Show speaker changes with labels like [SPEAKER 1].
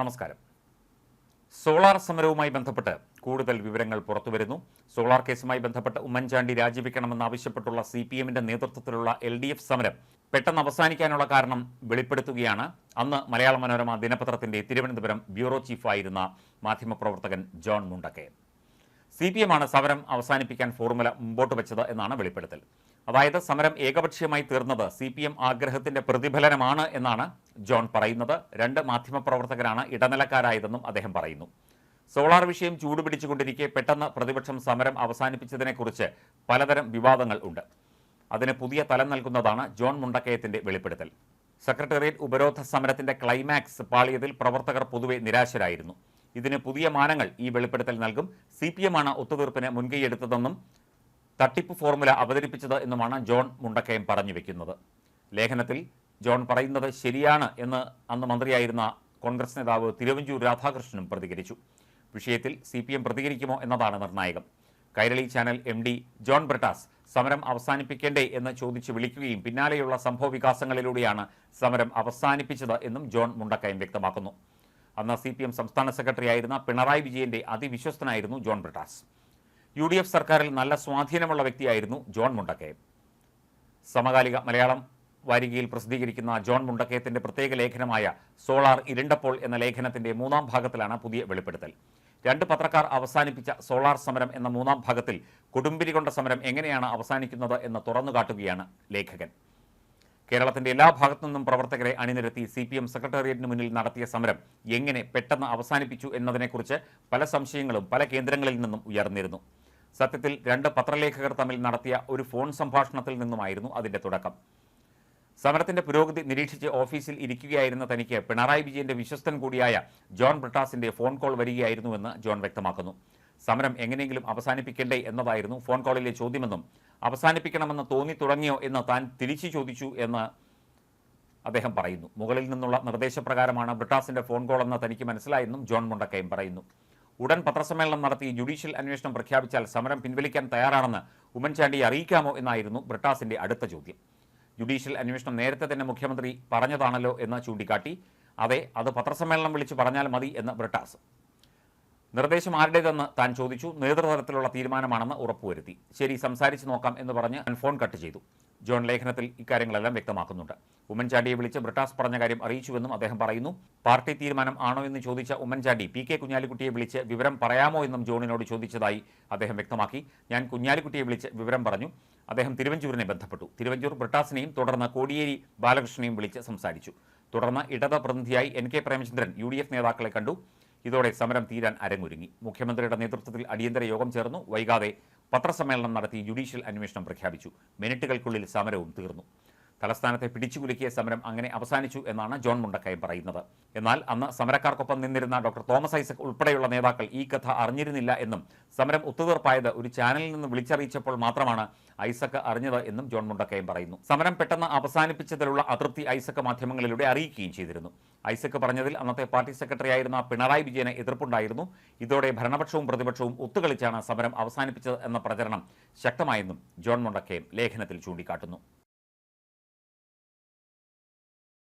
[SPEAKER 1] നമസ്കാരം. സോളാർ സമരവുമായി ബന്ധപ്പെട്ട് കൂടുതൽ വിവരങ്ങൾ പുറത്തുവരുന്നു. സോളാർ കേസുമായി ബന്ധപ്പെട്ട് ഉമ്മൻചാണ്ടി രാജിവെക്കണമെന്നാവശ്യപ്പെട്ടുള്ള സി പി എമ്മിന്റെ നേതൃത്വത്തിലുള്ള എൽ ഡി എഫ് സമരം പെട്ടെന്ന് അവസാനിക്കാനുള്ള കാരണം വെളിപ്പെടുത്തുകയാണ്. അന്ന് മലയാള മനോരമ ദിനപത്രത്തിന്റെ തിരുവനന്തപുരം ബ്യൂറോ ചീഫായിരുന്ന മാധ്യമപ്രവർത്തകൻ ജോൺ മുണ്ടക്കെ സി പി എമ്മാണ് സമരം അവസാനിപ്പിക്കാൻ ഫോർമുല മുമ്പോട്ട് വെച്ചത് എന്നാണ് വെളിപ്പെടുത്തൽ. അതായത് സമരം ഏകപക്ഷീയമായി തീർന്നത് സി പി എം ആഗ്രഹത്തിന്റെ പ്രതിഫലനമാണ് എന്നാണ് ജോൺ പറയുന്നത്. രണ്ട് മാധ്യമപ്രവർത്തകരാണ് ഇടനിലക്കാരായതെന്നും അദ്ദേഹം പറയുന്നു. സോളാർ വിഷയം ചൂടുപിടിച്ചുകൊണ്ടിരിക്കെ പെട്ടെന്ന് പ്രതിപക്ഷം സമരം അവസാനിപ്പിച്ചതിനെക്കുറിച്ച് പലതരം വിവാദങ്ങൾ ഉണ്ട്. അതിന് പുതിയ തലം നൽകുന്നതാണ് ജോൺ മുണ്ടക്കയത്തിന്റെ വെളിപ്പെടുത്തൽ. സെക്രട്ടേറിയറ്റ് ഉപരോധ സമരത്തിന്റെ ക്ലൈമാക്സ് പാളിയതിൽ പ്രവർത്തകർ പൊതുവെ നിരാശരായിരുന്നു. ഇതിന് പുതിയ മാനങ്ങൾ ഈ വെളിപ്പെടുത്തൽ നൽകും. സി പി എമ്മാണ് ഒത്തുതീർപ്പിന് മുൻകൈയെടുത്തതെന്നും തട്ടിപ്പ് ഫോർമുല അവതരിപ്പിച്ചത് എന്നുമാണ് ജോൺ മുണ്ടക്കയം പറഞ്ഞു വെക്കുന്നത്. ലേഖനത്തിൽ ജോൺ പറയുന്നത് ശരിയാണ് എന്ന് അന്ന് മന്ത്രിയായിരുന്ന കോൺഗ്രസ് നേതാവ് തിരുവഞ്ചൂർ രാധാകൃഷ്ണനും പ്രതികരിച്ചു. വിഷയത്തിൽ സി പി എം പ്രതികരിക്കുമോ എന്നതാണ് നിർണായകം. Kairali channel M D John Brittas സമരം അവസാനിപ്പിക്കേണ്ടേ എന്ന് ചോദിച്ച് വിളിക്കുകയും പിന്നാലെയുള്ള സംഭവ വികാസങ്ങളിലൂടെയാണ് സമരം അവസാനിപ്പിച്ചത് എന്നും ജോൺ മുണ്ടക്കയം വ്യക്തമാക്കുന്നു. അന്ന് സി പി എം സംസ്ഥാന സെക്രട്ടറിയായിരുന്ന പിണറായി വിജയന്റെ അതിവിശ്വസ്തനായിരുന്നു John Brittas. U D F സർക്കാരിൽ നല്ല സ്വാധീനമുള്ള വ്യക്തിയായിരുന്നു ജോൺ മുണ്ടക്കയം സമകാലിക മലയാളം വാരികയിൽ പ്രസിദ്ധീകരിക്കുന്ന ജോൺ മുണ്ടക്കയത്തിന്റെ പ്രത്യേക ലേഖനമായ സോളാർ ഇരുണ്ടപ്പോൾ എന്ന ലേഖനത്തിന്റെ മൂന്നാം ഭാഗത്തിലാണ് പുതിയ വെളിപ്പെടുത്തൽ. രണ്ട് പത്രക്കാർ അവസാനിപ്പിച്ച സോളാർ സമരം എന്ന മൂന്നാം ഭാഗത്തിൽ കൊടുമ്പിരി കൊണ്ട സമരം എങ്ങനെയാണ് അവസാനിക്കുന്നത് എന്ന് തുറന്നുകാട്ടുകയാണ് ലേഖകൻ. കേരളത്തിന്റെ എല്ലാ ഭാഗത്തു നിന്നും പ്രവർത്തകരെ അണിനിരത്തി സി പി എം സെക്രട്ടേറിയറ്റിന് മുന്നിൽ നടത്തിയ സമരം എങ്ങനെ പെട്ടെന്ന് അവസാനിപ്പിച്ചു എന്നതിനെക്കുറിച്ച് പല സംശയങ്ങളും പല കേന്ദ്രങ്ങളിൽ നിന്നും ഉയർന്നിരുന്നു. സത്യത്തിൽ രണ്ട് പത്രലേഖകർ തമ്മിൽ നടത്തിയ ഒരു ഫോൺ സംഭാഷണത്തിൽ നിന്നുമായിരുന്നു അതിന്റെ തുടക്കം. സമരത്തിന്റെ പുരോഗതി നിരീക്ഷിച്ച് ഓഫീസിൽ ഇരിക്കുകയായിരുന്ന തനിക്ക് പിണറായി വിജയന്റെ വിശ്വസ്തൻ കൂടിയായ ജോൺ ബ്രിട്ടാസിന്റെ ഫോൺ കോൾ വരികയായിരുന്നുവെന്ന് ജോൺ വ്യക്തമാക്കുന്നു. സമരം എങ്ങനെയെങ്കിലും അവസാനിപ്പിക്കണ്ടേ എന്നതായിരുന്നു ഫോൺ കോളിലെ ചോദ്യമെന്നും അവസാനിപ്പിക്കണമെന്ന് തോന്നി തുടങ്ങിയോ എന്ന് താൻ തിരിച്ചു ചോദിച്ചു എന്ന് അദ്ദേഹം പറയുന്നു. മുകളിൽ നിന്നുള്ള നിർദ്ദേശപ്രകാരമാണ് ബ്രിട്ടാസിന്റെ ഫോൺ കോൾ എന്ന് തനിക്ക് മനസ്സിലായെന്നും ജോൺ മുണ്ടക്കയും പറയുന്നു. ഉടൻ പത്രസമ്മേളനം നടത്തി ജുഡീഷ്യൽ അന്വേഷണം പ്രഖ്യാപിച്ചാൽ സമരം പിൻവലിക്കാൻ തയ്യാറാണെന്ന് ഉമ്മൻചാണ്ടിയെ അറിയിക്കാമോ എന്നായിരുന്നു ബ്രിട്ടാസിന്റെ അടുത്ത ചോദ്യം. ജുഡീഷ്യൽ അന്വേഷണം നേരത്തെ തന്നെ മുഖ്യമന്ത്രി പറഞ്ഞതാണല്ലോ എന്ന് ചൂണ്ടിക്കാട്ടി. അതെ അത് പത്രസമ്മേളനം വിളിച്ച് പറഞ്ഞാൽ മതി എന്ന് ബ്രിട്ടാസ് നിർദ്ദേശം ആരുടേതെന്ന് താൻ ചോദിച്ചു. നേതൃതലത്തിലുള്ള തീരുമാനമാണെന്ന് ഉറപ്പുവരുത്തി. ശരി സംസാരിച്ചു നോക്കാം എന്ന് പറഞ്ഞ് ഫോൺ കട്ട് ചെയ്തു. ജോൺ ലേഖനത്തിൽ ഇക്കാര്യങ്ങളെല്ലാം വ്യക്തമാക്കുന്നുണ്ട്. ഉമ്മൻചാണ്ടിയെ വിളിച്ച് ബ്രിട്ടാസ് പറഞ്ഞ കാര്യം അറിയിച്ചുവെന്നും അദ്ദേഹം പറയുന്നു. പാർട്ടി തീരുമാനം ആണോ എന്ന് ചോദിച്ച ഉമ്മൻചാണ്ടി പി കെ കുഞ്ഞാലിക്കുട്ടിയെ വിളിച്ച് വിവരം പറയാമോ എന്നും ജോണിനോട് ചോദിച്ചതായി അദ്ദേഹം വ്യക്തമാക്കി. ഞാൻ കുഞ്ഞാലിക്കുട്ടിയെ വിളിച്ച് വിവരം പറഞ്ഞു. അദ്ദേഹം തിരുവഞ്ചൂരിനെ ബന്ധപ്പെട്ടു. തിരുവഞ്ചൂർ ബ്രിട്ടാസിനെയും തുടർന്ന് കോടിയേരി ബാലകൃഷ്ണനെയും വിളിച്ച് സംസാരിച്ചു. തുടർന്ന് ഇടത് പ്രതിനിധിയായി എൻ കെ പ്രേമചന്ദ്രൻ യു നേതാക്കളെ കണ്ടു. ഇതോടെ സമരം തീരാൻ അരങ്ങൊരുങ്ങി. മുഖ്യമന്ത്രിയുടെ നേതൃത്വത്തിൽ അടിയന്തര യോഗം ചേർന്നു. വൈകാതെ പത്രസമ്മേളനം നടത്തി ജുഡീഷ്യൽ അന്വേഷണം പ്രഖ്യാപിച്ചു. മിനിറ്റുകൾക്കുള്ളിൽ സമരവും തീർന്നു. തലസ്ഥാനത്തെ പിടിച്ചുകുലുക്കിയ സമരം അങ്ങനെ അവസാനിച്ചു എന്നാണ് ജോൺ മുണ്ടക്കയം പറയുന്നത്. എന്നാൽ അന്ന് സമരക്കാർക്കൊപ്പം നിന്നിരുന്ന ഡോക്ടർ തോമസ് ഐസക് ഉൾപ്പെടെയുള്ള നേതാക്കൾ ഈ കഥ അറിഞ്ഞിരുന്നില്ല എന്നും സമരം ഒത്തുതീർപ്പായത് ഒരു ചാനലിൽ നിന്ന് വിളിച്ചറിയിച്ചപ്പോൾ മാത്രമാണ് ഐസക് അറിഞ്ഞത് എന്നും ജോൺ മുണ്ടക്കയം പറയുന്നു. സമരം പെട്ടെന്ന് അവസാനിപ്പിച്ചതിലുള്ള അതൃപ്തി ഐസക് മാധ്യമങ്ങളിലൂടെ അറിയിക്കുകയും ചെയ്തിരുന്നു. ഐസക് പറഞ്ഞതിൽ അന്നത്തെ പാർട്ടി സെക്രട്ടറി ആയിരുന്ന പിണറായി വിജയന് എതിർപ്പുണ്ടായിരുന്നു. ഇതോടെ ഭരണപക്ഷവും പ്രതിപക്ഷവും ഒത്തുകളിച്ചാണ് സമരം അവസാനിപ്പിച്ചത് എന്ന പ്രചരണം ശക്തമായെന്നും ജോൺ മുണ്ടക്കയം ലേഖനത്തിൽ ചൂണ്ടിക്കാട്ടുന്നു.